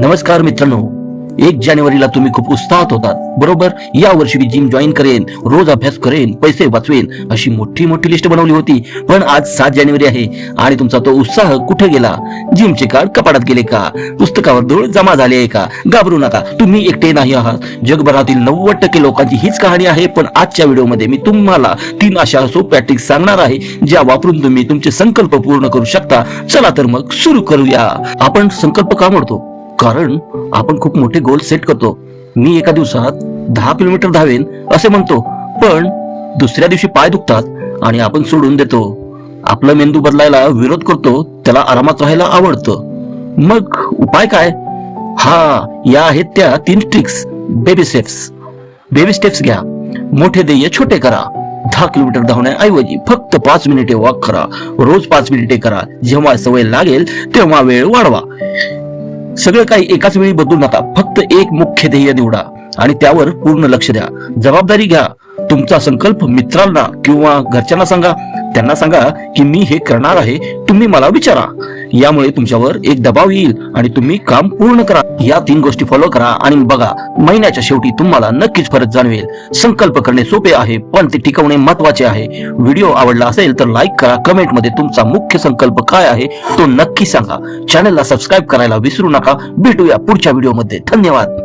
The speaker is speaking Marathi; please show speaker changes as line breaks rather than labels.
नमस्कार मित्रांनो एक जानेवारीला तुम्ही खूप उत्साहात होतात बरोबर? या वर्षी मी जिम जॉईन करेन रोज अभ्यास करेन पैसे वाचवेन अशी मोठी मोठी लिस्ट बनवली होती. पण आज सात जानेवारी आहे आणि तुमचा तो उत्साह कुठे गेला? जिमचे कार्ड कपाडात गेले का? पुस्तकावर धूळ जमा झाले आहे का? घाबरू नका तुम्ही एकटे नाही आहात. जगभरातील नव्वद टक्के लोकांची हीच कहाणी आहे पण आजच्या व्हिडिओमध्ये मी तुम्हाला तीन अशा सोप्या ट्रिक्स सांगणार आहे ज्या वापरून तुम्ही तुमचे संकल्प पूर्ण करू शकता. चला तर मग सुरू करूया. आपण संकल्प का म्हणतो कारण आपण खूप मोठे गोल सेट करतो. मी एका दिवसात दहा किलोमीटर धावेन असे म्हणतो. पण दुसऱ्या दिवशी पाय दुखतात आणि आपण सोडून देतो. आपला मेंदू बदलायला विरोध करतो त्याला आरामात राहायला आवडतं. मग उपाय काय? हा या आहेत त्या तीन tricks baby steps baby steps घ्या. मोठे ध्येय छोटे करा. दहा किलोमीटर धावण्याऐवजी फक्त पाच मिनिटे वॉक करा. रोज पाच मिनिटे करा. जेव्हा सवय लागेल तेव्हा वेळ वाढवा. सगळं काही एकाच वेळी बदलू नका. फक्त एक मुख्य ध्येय निवडा आणि त्यावर पूर्ण लक्ष द्या. जबाबदारी घ्या. तुमचा संकल्प मित्रांना किंवा घरच्यांना सांगा. त्यांना सांगा की मी हे करणार आहे. तुम्ही मला विचारा. यामुळे तुमच्यावर एक दबाव येईल आणि तुम्ही काम पूर्ण करा. या तीन गोष्टी फॉलो करा आणि बघा महिन्याच्या शेवटी तुम्हाला नक्कीच फरक जाणवेल. संकल्प करणे सोपे आहे पण ते टिकवणे महत्त्वाचे आहे. व्हिडिओ आवडला असेल तर लाईक करा. कमेंटमध्ये तुमचा मुख्य संकल्प काय आहे तो नक्की सांगा. चॅनलला सबस्क्राईब करायला विसरू नका. भेटूया पुढच्या व्हिडिओमध्ये धन्यवाद.